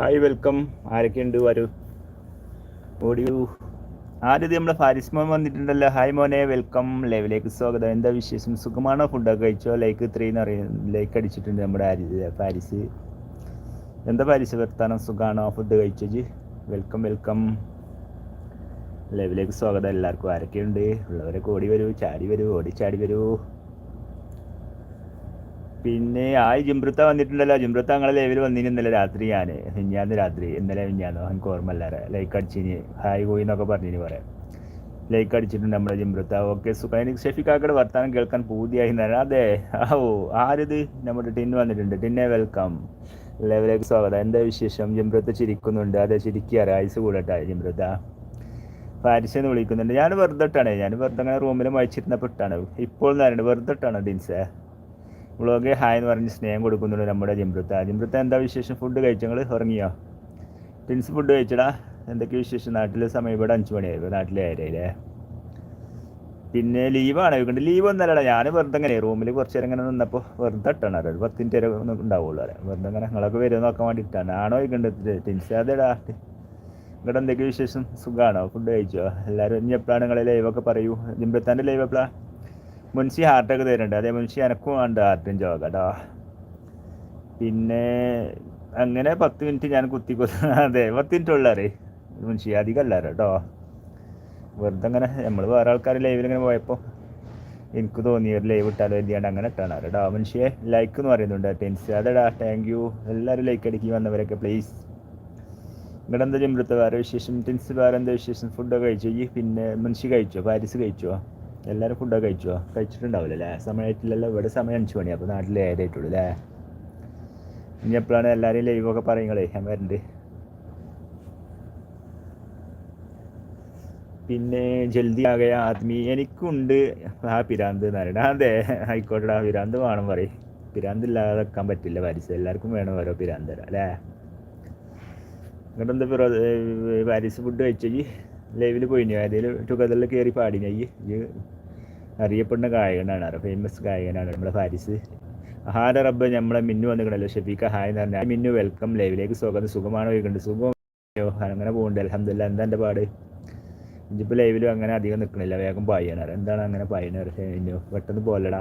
Hi welcome ആരൊക്കെയുണ്ട് വരൂ. ഓടിയൂ. ആദ്യം നമ്മുടെ ഫാരിസ് മോൻ വന്നിട്ടുണ്ടല്ലോ. ഹായ് മോനെ. വെൽക്കം ലൈവിലേക്ക് സ്വാഗതം. എന്താ വിശേഷം? സുഖമാണോ? ഫുഡൊക്കെ കഴിച്ചോ? ലൈക്ക് ഇത്രയും അറിയാം ലൈക്ക് അടിച്ചിട്ടുണ്ട് നമ്മുടെ ആരി- ഫാരിസ്. എന്താ ഫാരിസ്? വർത്താനം സുഖമാണോ ഫുഡ് കഴിച്ചോ വെൽക്കം വെൽക്കം ലൈവിലേക്ക് സ്വാഗതം. എല്ലാവർക്കും ആരൊക്കെയുണ്ട് ഉള്ളവരൊക്കെ ഓടി വരൂ. ചാടി വരൂ. ഓടി ചാടി വരൂ. പിന്നെ ആയി ജിംബ്രത്ത വന്നിട്ടുണ്ടല്ലോ. ജിംബ്രത്ത ഞങ്ങളെ ലൈവിൽ വന്നിരുന്നല്ലോ രാത്രി ഞാൻ മിഞ്ഞാന്ന് രാത്രി. ഇന്നലെ മിഞ്ഞാന്നോ. എനിക്ക് ഓർമ്മല്ലാരെ ലൈക്ക് അടിച്ചിന്. ഹായ് പോയി എന്നൊക്കെ പറഞ്ഞിന് പറയാം ലൈക്ക് അടിച്ചിട്ടുണ്ട് നമ്മുടെ ജിംബ്രത്ത. ഓക്കെ സുഖം. എനിക്ക് ഷെഫിക്കാക്കയുടെ വർത്താനം കേൾക്കാൻ പൂതിയായി. അതെ. ആ ഓ ആരിത്? നമ്മുടെ ടിന്ന് വന്നിട്ടുണ്ട്. ടിന്നെ വെൽക്കം ലൈവിലേക്ക് സ്വാഗതം. എന്താ വിശേഷം? ജിംബ്രത്ത ചിരിക്കുന്നുണ്ട്. അതെ ചിരിക്കാറ് ആയുസ് കൂടട്ടെ ജിംബ്രത്ത. പാരിസ് എന്ന് വിളിക്കുന്നുണ്ട്. ഞാൻ വെറുതെ ഇട്ടാണ്. ഞാൻ വെറുതെ അങ്ങനെ റൂമിൽ വായിച്ചിരുന്നപ്പോൾ ഇട്ടാണ്. ഇപ്പോൾ എന്ന് വെറുതെ ഇട്ടാണ് ഡിൻസേ വ്ളോഗ് ഹായ് എന്ന് പറഞ്ഞ് സ്നേഹം കൊടുക്കുന്നുണ്ട് നമ്മുടെ ജിംബ്രത്ത ജിംബ്രത്ത എന്താ വിശേഷം? ഫുഡ് കഴിച്ചു നിങ്ങൾ ഉറങ്ങിയോ? ടിൻസ് ഫുഡ് കഴിച്ചടാ. എന്തൊക്കെ വിശേഷം? നാട്ടിലെ സമയം ഇവിടെ അഞ്ച് മണിയായിരുന്നു നാട്ടിലെ ഏരിയയിലെ പിന്നെ ലീവാണ് ഇവിടെ ലീവ് ഒന്നല്ലടാ ഞാൻ വെറുതെ അങ്ങനെ റൂമിൽ കുറച്ച് നേരം ഇങ്ങനെ നിന്നപ്പോൾ വെറുതെ ഇട്ടാണ് അറിയാം ഒരു പത്തിന്റെ വരെ ഉണ്ടാവുള്ളൂ അറിയാം വെറുതെ അങ്ങനെ നിങ്ങളൊക്കെ വരുമെന്ന് നോക്കാൻ വേണ്ടിയിട്ടാണ് ആണോ ഇക്കണ്ട് ടിൻസ് അതെടാ. ഇവിടെ എന്തൊക്കെ വിശേഷം? സുഖമാണോ ഫുഡ് കഴിച്ചോ? എല്ലാവരും ഇനി എപ്പോഴാണ് നിങ്ങളെ ലൈവൊക്കെ പറയൂ? ജിംബത്താന്റെ ലൈവ് എപ്പോഴാണ് മുൻഷി ഹാർട്ടൊക്കെ തരുന്നുണ്ട്. അതേ മുൻഷി എനക്കും ഉണ്ട് ഹാർട്ടും ജോഗ കേട്ടോ പിന്നെ അങ്ങനെ പത്ത് മിനിറ്റ് ഞാൻ കുത്തി കുത്തി അതെ പത്ത് മിനിറ്റ് ഉള്ളാറേ മുൻഷി അധികം അല്ലാറ് കേട്ടോ വെറുതെ അങ്ങനെ നമ്മൾ വേറെ ആൾക്കാർ ലൈവിൽ ഇങ്ങനെ പോയപ്പോൾ എനിക്ക് തോന്നി ഒരു ലൈവ് ഇട്ടാലോ എന്തിയാണ്ട് അങ്ങനെ ഇട്ടാണ് കേട്ടോ മുൻഷിയെ ലൈക്ക് എന്ന് പറയുന്നുണ്ട്. ടെൻസ് അതെടാ താങ്ക് യു എല്ലാവരും ലൈക്ക് അടിക്കി വന്നവരൊക്കെ പ്ലീസ് ഇവിടെ എന്താ ചെമ്പടുത്ത വേറെ വിശേഷം? ടെൻസ് വേറെ എന്താ വിശേഷം? ഫുഡൊക്കെ കഴിച്ചു? ഈ പിന്നെ മുൻഷി കഴിച്ചോ? പാരിസ് കഴിച്ചോ? എല്ലാവരും ഫുഡൊക്കെ കഴിച്ചോ? കഴിച്ചിട്ടുണ്ടാവില്ല അല്ലേ സമയമായിട്ടില്ലല്ലോ ഇവിടെ സമയം അഞ്ച് മണി അപ്പോൾ നാട്ടിൽ ഏതായിട്ടുള്ളൂ അല്ലേ? ഇനി എപ്പോഴാണ് എല്ലാവരെയും ലൈവൊക്കെ പറയുങ്ങളേ ഞാൻ വരണ്ട്. പിന്നെ ജൽദി ആകെ ആത്മി എനിക്കുണ്ട്. ആ പിരാന്ത് എന്ന് അതെ ആ പിരാന്ത് വേണം പറയും. പിരാന്ത് ഇല്ലാതെ വെക്കാൻ പറ്റില്ല. പാരീസ് എല്ലാവർക്കും വേണം ഓരോ പിരാന്ത് തരാം അല്ലേ? എന്നിട്ടെന്താ പാരീസ് ഫുഡ് കഴിച്ചോ ഈ ലൈവിൽ പോയിനോ. ഏതെങ്കിലും ടുഗദറിൽ കയറി പാടിന്. ഈ അറിയപ്പെടുന്ന ഗായകനാണ്. അറിയാം ഫേമസ് ഗായകനാണ് നമ്മുടെ ഫാരിസ്. ഹാര റബ്ബ് നമ്മളെ മിന്നു വന്നിക്കണല്ലോ. ഷഫീഖ ഹായ് എന്ന് പറഞ്ഞാൽ മിന്നു വെൽക്കം ലൈവിലേക്ക് സ്വാഗതം. സുഖമാണ് ചോദിക്കുന്നുണ്ട് സുഖം. അങ്ങനെ പോകുന്നുണ്ട് അലഹമില്ല എന്താ എന്റെ പാട്? ഇനിയിപ്പോൾ ലൈവിലും അങ്ങനെ അധികം നിൽക്കണില്ല വേഗം പായണാറ് എന്താണ് അങ്ങനെ പായണാറ് മിന്നു പെട്ടെന്ന് പോലടാ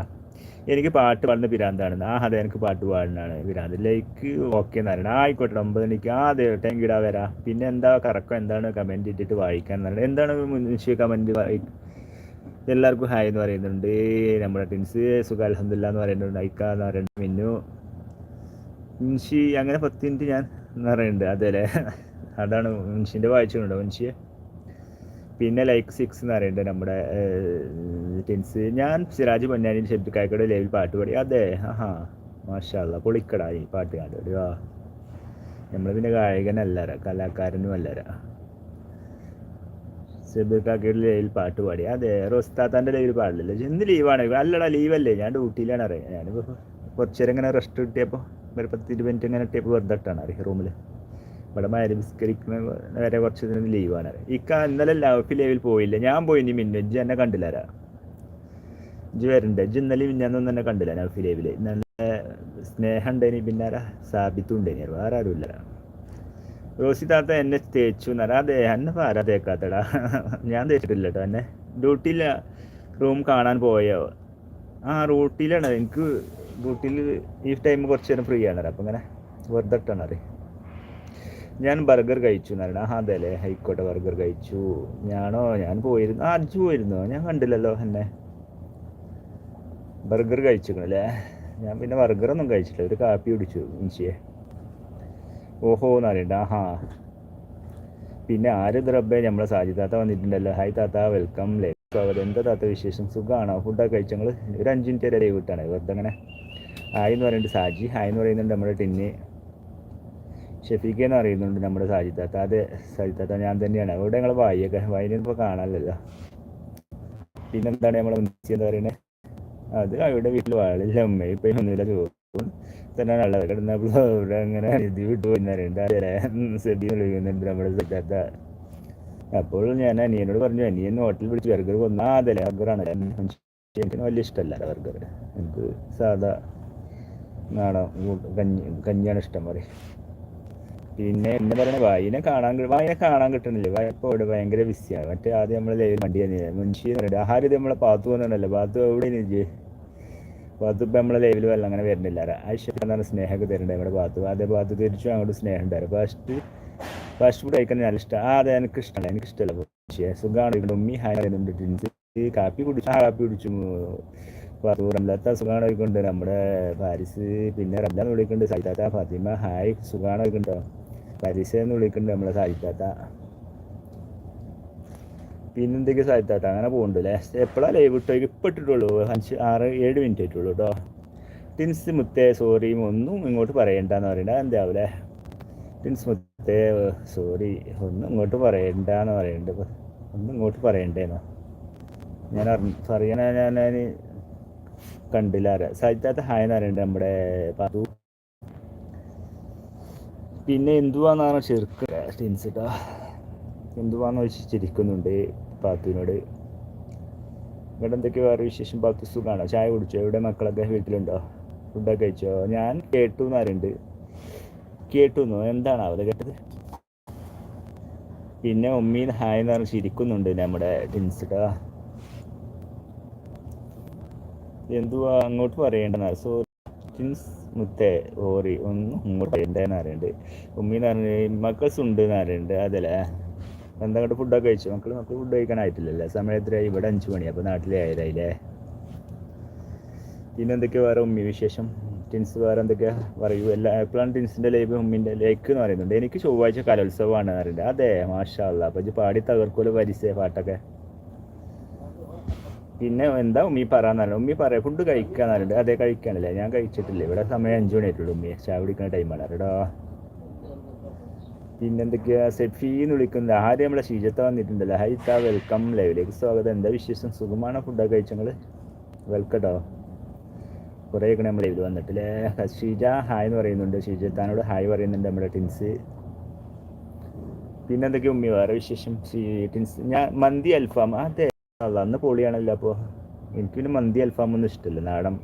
എനിക്ക് പാട്ട് പാടുന്ന പിരാന്താണ് ആ അതെ എനിക്ക് പാട്ട് പാടുന്നതാണ് പിരാന്ത്. ലൈക്ക് ഓക്കെ എന്ന് പറയണം ആയിക്കോട്ടെ ഒമ്പത് മണിക്ക് ആ അതെ ടൈം ഇടാ വരാം. പിന്നെ എന്താ കറക്കം? എന്താണ് കമന്റ് ഇട്ടിട്ട് വായിക്കാൻ പറയുന്നത് എന്താണ് മുൻഷി കമന്റ് എല്ലാവർക്കും ഹായ് എന്ന് പറയുന്നുണ്ട്. നമ്മുടെ ടിൻസ് സുഖ അലഹമില്ല എന്ന് പറയുന്നുണ്ട്. ഐക്ക എന്ന് പറയുന്നുണ്ട്. മിന്നു മുൻഷി അങ്ങനെ പത്ത് മിനിറ്റ് ഞാൻ എന്ന് പറയുന്നുണ്ട്. അതെ അല്ലേ? അതാണ് മുൻഷിന്റെ വായിച്ചിട്ടുണ്ടോ മുൻഷിയെ? പിന്നെ ലൈക്ക് സിക്സ് എന്ന് പറയുന്നത് നമ്മുടെ ടെൻസ് ഞാൻ സിരാജ് പൊന്നാനി ഷെബ്ദിക്കായ്ക്കയുടെ ലൈവിൽ പാട്ട് പാടി. അതെ ആഹാ മാഷാല്ല പൊളിക്കടാ ഈ പാട്ട് പാടി വാ. നമ്മൾ പിന്നെ ഗായകനല്ലര കലാകാരനും അല്ലര ഷെബ്ദിക്കാക്കയുടെ ലൈവിൽ പാട്ട് പാടി. അതെ റോസ്താത്താന്റെ ലൈവിൽ പാടില്ലല്ലോ. ഇന്ന് ലീവാണ് അല്ലടാ ലീവല്ലേ ഞാൻ ഡ്യൂട്ടിയിലാണ് അറിയാം. ഞാനിപ്പോൾ കുറച്ച് നേരം ഇങ്ങനെ റെസ്റ്റ് കിട്ടിയപ്പോൾ ഒരു പത്ത് ഇരുപത് മിനിറ്റ് ഇങ്ങനെ ഇട്ടിയപ്പോൾ വെറുതെ ഇട്ടാണ് അറിയാം റൂമിൽ ഇവിടെ മരി വിസ്കരിക്കുന്ന വരെ കുറച്ച് ഇതിന് ലീവാണ് ഇക്ക ഇന്നലെ ലവ് ലൈവിൽ പോയില്ല. ഞാൻ പോയി ഇനി മിന്നു. ഇജ്ജ് എന്നെ കണ്ടില്ലാരാ ഇജ്ജ് വരണ്ട. ഇജ്ജ് ഇന്നലെ മിന്നൊന്നും തന്നെ കണ്ടില്ല നൗഫി ലൈവിൽ നല്ല സ്നേഹം ഉണ്ടേനി പിന്നെ സാബിത്തും ഉണ്ടേനി. വേറെ ആരും ഇല്ല റോസി താത്ത എന്നെ തേച്ചു എന്നാ അതെ എന്നെ ആരാ തേക്കാത്തടാ. ഞാൻ തേച്ചിട്ടില്ല കേട്ടോ എന്നെ ഡ്യൂട്ടിയിൽ റൂം കാണാൻ പോയോ? ആ റൂട്ടിലാണ് എനിക്ക് ഡ്യൂട്ടിയിൽ ഈ ടൈം കുറച്ച് നേരം ഫ്രീ ആണ് അപ്പം ഇങ്ങനെ വെറുതെ ഇട്ടാണ് അറിയാം ഞാൻ ബർഗർ കഴിച്ചു എന്നാണ് ആ അതെ അല്ലേ ഹൈക്കോട്ടെ ബർഗർ കഴിച്ചു. ഞാനോ ഞാൻ പോയിരുന്നു. ആ അജ്ജു പോയിരുന്നോ. ഞാൻ കണ്ടില്ലല്ലോ എന്നെ. ബർഗർ കഴിച്ചിരിക്കണല്ലേ ഞാൻ പിന്നെ ബർഗറൊന്നും കഴിച്ചില്ല. ഒരു കാപ്പി കുടിച്ചു ഇൻഷിയെ ഓഹോ എന്ന് അറിയണ്ട ആഹാ. പിന്നെ ആര് റബ്ബെ? നമ്മളെ സാജി താത്ത വന്നിട്ടുണ്ടല്ലോ. ഹായ് താത്ത വെൽക്കം. ലേ എന്താ താത്ത വിശേഷം? സുഖമാണോ ഫുഡൊക്കെ കഴിച്ചു ഞങ്ങൾ ഒരു അഞ്ച് മിനിറ്റ് വരെ ലൈവ് കിട്ടാണ് വെറുതെ അങ്ങനെ. ഹായ് എന്ന് പറയുന്നുണ്ട് സാജി. ഹായ് എന്ന് പറയുന്നുണ്ട് നമ്മുടെ ടിന്ന്. ഷെഫീഖ് അറിയുന്നുണ്ട് നമ്മുടെ സാജിത്താത്ത അതെ സാജിത്താത്ത ഞാൻ തന്നെയാണ്. അവിടെ ഞങ്ങൾ വായിയൊക്കെ വായിനിപ്പോൾ കാണാനല്ലോ പിന്നെന്താണ് നമ്മൾ മുൻസി എന്താ പറയുന്നത് അത് അവിടെ വീട്ടിൽ വാളില്ല. അമ്മ ഇപ്പം ഒന്നുമില്ല. ചോറും തന്നെ നല്ല കിടന്നപ്പോൾ അവിടെ അങ്ങനെ ഇത് വിട്ടു പോയിരുന്നുണ്ട് അതെ സെബി വിളിക്കുന്നുണ്ട് നമ്മുടെ സാജിത്താത്ത അപ്പോൾ ഞാൻ അനിയനോട് പറഞ്ഞു അനിയൻ ഹോട്ടൽ വിളിച്ച് ബർഗർ കൊന്നാ അതെ ബർഗറാണ് എനിക്ക് വലിയ ഇഷ്ടമല്ല ബർഗർ. എനിക്ക് സാധാ നാടൻ കഞ്ഞി കഞ്ഞിയാണ് ഇഷ്ടം പറയും. പിന്നെ എന്നെ പറയണ വായിനെ കാണാൻ വായിനെ കാണാൻ കിട്ടണില്ല വായപ്പോ അവിടെ ഭയങ്കര ബിസിയാണ് മറ്റേ ആദ്യം നമ്മളെ ലൈവ് വണ്ടി തന്നെ മുൻഷി പറയുന്നത്. ആഹാരം ഇത് നമ്മളെ പാത്തു പോകുന്നുണ്ടല്ലോ പാത്തു എവിടെ നിജ് പാത്തു ഇപ്പം നമ്മളെ ലൈവിൽ വല്ല അങ്ങനെ വരുന്നില്ല. ആയിഷക്ക് എന്താണ് സ്നേഹമൊക്കെ തരണ്ടേ നമ്മുടെ പാത്തു. അതേ പാത്തു തിരിച്ചും അങ്ങോട്ട് സ്നേഹം ഉണ്ടായിരുന്നു. ഫസ്റ്റ് ഫസ്റ്റ് ഫുഡ് കഴിക്കുന്ന നല്ല ഇഷ്ടം. ആ അതെ എനിക്ക് ഇഷ്ടമല്ല എനിക്ക് ഇഷ്ടമല്ല പക്ഷേ സുഖമാണ്. ഇവിടെ ഉമ്മി ഹായ് പറയുന്നുണ്ട്. കാപ്പി കുടിച്ചു ആ കാപ്പി കുടിച്ചു. പാത്തു റംലത്ത സുഖമാണ് ഒഴിക്കുന്നുണ്ട് നമ്മുടെ പാരിസ് പിന്നെ റംലാൻ വിളിക്കുന്നുണ്ട് സൈതാത്ത ഫാത്തിമ ഹായ്. സുഖമാണ് വിളിക്കുന്നുണ്ടോ പാരിസ് എന്ന് വിളിക്കുന്നുണ്ട് നമ്മളെ സായിത്താത്ത. പിന്നെന്തൊക്കെ എന്തൊക്കെ അങ്ങനെ പോകുന്നുണ്ട് അല്ലേ എപ്പോഴാണ് ലൈവ് ഇട്ടോ ഇപ്പം ഇട്ടിട്ടുള്ളൂ. അഞ്ച് ആറ് ഏഴ് മിനിറ്റ് ആയിട്ടുള്ളൂ കേട്ടോ ടിൻസ് മുത്തേ സോറിയും ഒന്നും ഇങ്ങോട്ട് പറയണ്ടെന്ന് പറയണ്ട. എന്താവൂലേ ടിൻസ് മുത്തേ സോറി ഒന്നും ഇങ്ങോട്ട് പറയണ്ടെന്ന് പറയണ്ട. ഒന്നും ഇങ്ങോട്ട് പറയണ്ടേന്നോ? ഞാൻ പറയണ ഞാൻ കണ്ടില്ല. ആരാ സായിത്താത്ത ഹായ് എന്ന് പറയണ്ടേ നമ്മുടെ പാത്തു പിന്നെ എന്തുവാന്നാണ് ചെറുക്ക് ടിൻസ് കേട്ടോ എന്തുവാന്ന് വെച്ച് ചിരിക്കുന്നുണ്ട് പാത്തുവിനോട്. ഇവിടെ എന്തൊക്കെ വേറെ വിശേഷം? പാത്തു സുഖമാണോ ചായ കുടിച്ചോ? ഇവിടെ മക്കളൊക്കെ? വീട്ടിലുണ്ടോ? ഫുഡൊക്കെ കഴിച്ചോ? ഞാൻ കേട്ടു എന്നാരുണ്ട് കേട്ടു എന്താണ് അവരെ കേട്ടത്? പിന്നെ ഉമ്മീൻ ഹായ് എന്ന് പറഞ്ഞ് ചിരിക്കുന്നുണ്ട് നമ്മുടെ ടിൻസിട്ടാ എന്തുവാ? അങ്ങോട്ട് പറയേണ്ടെന്നാ സോ ടിൻസ് മുത്തേ ഓറി ഒന്നും ഇങ്ങോട്ട് പറയണ്ടെന്ന് അറിയണ്ട് ഉമ്മീന്ന് പറഞ്ഞു മക്കൾസ് ഉണ്ട് എന്ന് അതല്ലേ? എന്താ ഫുഡൊക്കെ കഴിച്ചു? മക്കൾ മക്കൾ ഫുഡ് കഴിക്കാനായിട്ടില്ലല്ലേ? സമയത്തിലായി ഇവിടെ അഞ്ച് മണി അപ്പോൾ നാട്ടിലെ ആയതായില്ലേ പിന്നെ എന്തൊക്കെയാ വേറെ ഉമ്മി വിശേഷം? ടിൻസ് വേറെ എന്തൊക്കെയാ പറയൂ? എല്ലാ എപ്പോഴാണ് ടിൻസിന്റെ ലൈവ് ഉമ്മിന്റെ ലേക്ക് എന്ന് പറയുന്നുണ്ട്. എനിക്ക് ചൊവ്വാഴ്ച കലോത്സവമാണ് പറയുന്നത് അതെ മാഷാ അല്ല അപ്പോൾ ഇത് പാടി തകർക്കോൽ പരിസേ പാട്ടൊക്കെ. പിന്നെ എന്താ ഉമ്മി പറയാന്നല്ല ഉമ്മി പറയാം ഫുഡ് കഴിക്കാന്ന് പറയുന്നത് അതെ കഴിക്കാനല്ലേ? ഞാൻ കഴിച്ചിട്ടില്ല. ഇവിടെ സമയം അഞ്ചു മണി ആയിട്ടുള്ളൂ ഉമ്മി. ചായ കുടിക്കുന്ന ടൈമാണ് കേട്ടോ പിന്നെന്തൊക്കെയാ സെഫീന്ന് വിളിക്കുന്നത് ആദ്യം നമ്മളെ ഷീജത്ത വന്നിട്ടുണ്ടല്ലോ. ഹൈ താ വെൽക്കം ലൈവിലേക്ക് സ്വാഗതം. എന്താ വിശേഷം? സുഖമാണോ ഫുഡൊക്കെ കഴിച്ചങ്ങൾ വെൽക്കം കേട്ടോ കുറേ ഒക്കെ നമ്മൾ ലൈവിൽ വന്നിട്ടില്ലേ? ഷീജ ഹായ് എന്ന് പറയുന്നുണ്ട്. ഷീജത്താനോട് ഹായ് പറയുന്നുണ്ട് നമ്മുടെ ടിൻസ്. പിന്നെന്തൊക്കെയാ ഉമ്മി? വേറെ വിശേഷം? ടിൻസ്. ഞാൻ മന്തി അൽഫാം. അതെ. അന്ന് പൊളിയാണല്ലോ അപ്പോൾ എനിക്ക് പിന്നെ മന്തി അൽഫാം ഒന്നും ഇഷ്ടമില്ല നാടൻ